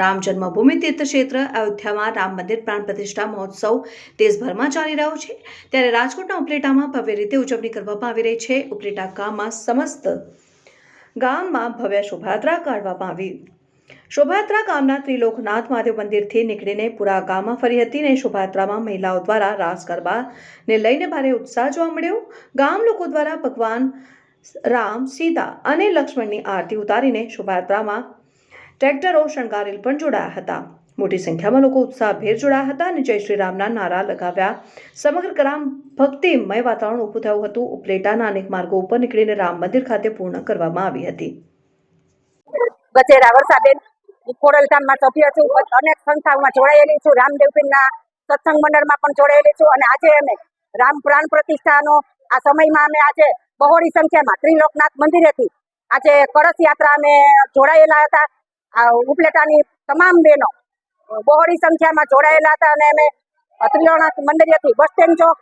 રામ જન્મભૂમિ તીર્થ ક્ષેત્ર અયોધ્યામાં રામ મંદિર પ્રાણ પ્રતિષ્ઠા મહોત્સવ દેશભરમાં ચાલી રહ્યો છે. ત્યારે રાજકોટના ઉપલેટામાં ભવ્ય રીતે ઉજવણી કરવામાં આવી રહી છે. ઉપલેટા ગામમાં સમસ્ત ગામમાં ભવ્ય શોભાયાત્રા કાઢવામાં આવી. શોભાયાત્રા ગામના ત્રિલોકનાથ મહાદેવ મંદિરથી નીકળીને પૂરા ગામમાં ફરી હતી અને શોભાયાત્રામાં મહિલાઓ દ્વારા રાસ ગરબાને લઈને ભારે ઉત્સાહ જોવા મળ્યો. ગામ લોકો દ્વારા ભગવાન રામ, સીતા અને લક્ષ્મણની આરતી ઉતારીને શોભાયાત્રામાં ટ્રેક્ટરો શણગારેલ પણ જોડાયા હતા. મોટી સંખ્યામાં લોકો ઉત્સાહભેર જોડાયા હતા અને જય શ્રી રામના નારા લગાવ્યા. સમગ્ર ગ્રામ ભક્તિમય વાતાવરણ ઊભું થયું હતું. ઉપલેટાના અનેક માર્ગો ઉપર નીકળીને રામ મંદિર ખાતે પૂર્ણ કરવામાં આવી હતી. વચ્ચે વર્ષાબેન હું ખોડલધામમાં સભ્ય છું. અનેક સંસ્થાઓમાં જોડાયેલી છું. રામદેવપીરના સત્સંગ મંડળમાં પણ જોડાયેલી છું. અને આજે અમે રામ પ્રાણ પ્રતિષ્ઠાનો આ સમયમાં અમે આજે બહોળી સંખ્યામાં ત્રિલોકનાથ મંદિરેથી આજે કળશ યાત્રા અમે જોડાયેલા હતા. આ ઉપલેટાની તમામ બહેનો બહોળી સંખ્યામાં જોડાયેલા હતા અને અમે ત્રિલોકનાથ મંદિરેથી બસ સ્ટેન્ડ ચોક,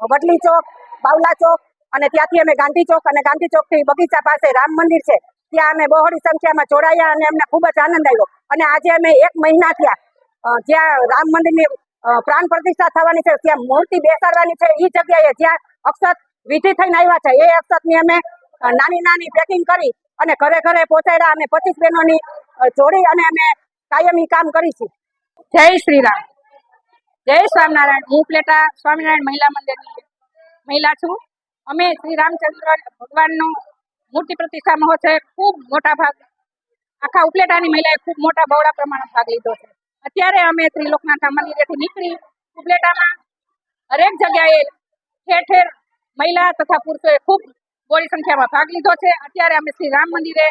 વડલી ચોક, બાવલા ચોક અને ત્યાંથી અમે ગાંધી ચોક અને ગાંધી ચોકથી બગીચા પાસે રામ મંદિર છે, ત્યાં અમે બહોળી સંખ્યામાં જોડાયા અને અમને ખૂબ જ આનંદ આવ્યો. અને આજે અમે એક મહિના થયા જ્યાં રામ મંદિરની પ્રાણ પ્રતિષ્ઠા થવાની છે, ત્યાં મૂર્તિ બેસાડવાની છે એ જગ્યાએ જ્યાં અક્ષત વિધિ થઈને આવ્યા છે, એ અક્ષતની અમે નાની નાની પેકિંગ કરી અને ઘરે ઘરે પહોંચાડ્યા. અમે પચીસ બહેનોની જોડી અને અમે કાયમી કામ કરીશું. જય શ્રી રામ જય સ્વામિનારાયણ. હું પ્લેટા સ્વામિનારાયણ મહિલા મંદિરની મહિલા છું. અમે શ્રી રામચંદ્ર ભગવાનનો મૂર્તિ પ્રતિષ્ઠા મહોત્સવ ખૂબ મોટા ભાગ, આખા ઉપલેટાની મહિલાએ ખૂબ મોટા બહોળા પ્રમાણમાં ભાગ લીધો છે. અત્યારે અમે ત્રિલોકનાથ મંદિરેથી નીકળી, ઉપલેટામાં હરેક જગ્યાએ ઠેર ઠેર મહિલા તથા પુરુષોએ ખૂબ બોડી સંખ્યામાં ભાગ લીધો છે. અત્યારે અમે શ્રી રામ મંદિરે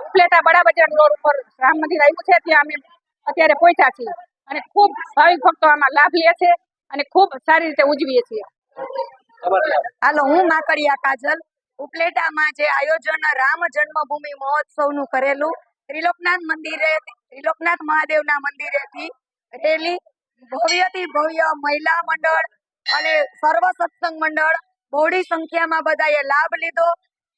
ઉપલેટા બડા બજાર રોડ ઉપર રામ મંદિર આવ્યું છે, ત્યાં અમે અત્યારે પહોંચ્યા છીએ. અને ખૂબ ભાવિક ભક્તો આમાં લાભ લે છે અને ખૂબ સારી રીતે ઉજવીએ છીએ. હાલો, હું માકડિયા કાજલ. ઉપલેટામાં જે આયોજન રામ જન્મભૂમિ મહોત્સવનું કરેલું, ત્રિલોકનાથ મંદિરે, ત્રિલોકનાથ મહાદેવના મંદિરેથી રેલી ભવ્યથી ભવ્ય મહિલા મંડળ અને સર્વ સત્સંગ મંડળ બહોળી સંખ્યામાં બધાએ લાભ લીધો.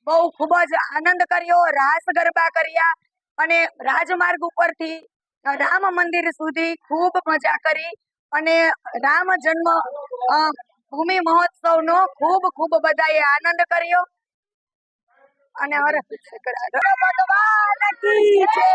બહુ ખૂબ જ આનંદ કર્યો, રાસ ગરબા કર્યા અને રાજમાર્ગ ઉપરથી રામ મંદિર સુધી ખૂબ મજા કરી અને રામ જન્મ ભૂમિ મહોત્સવનો ખૂબ ખૂબ બધાએ આનંદ કર્યો. અને ભગવાન કી જય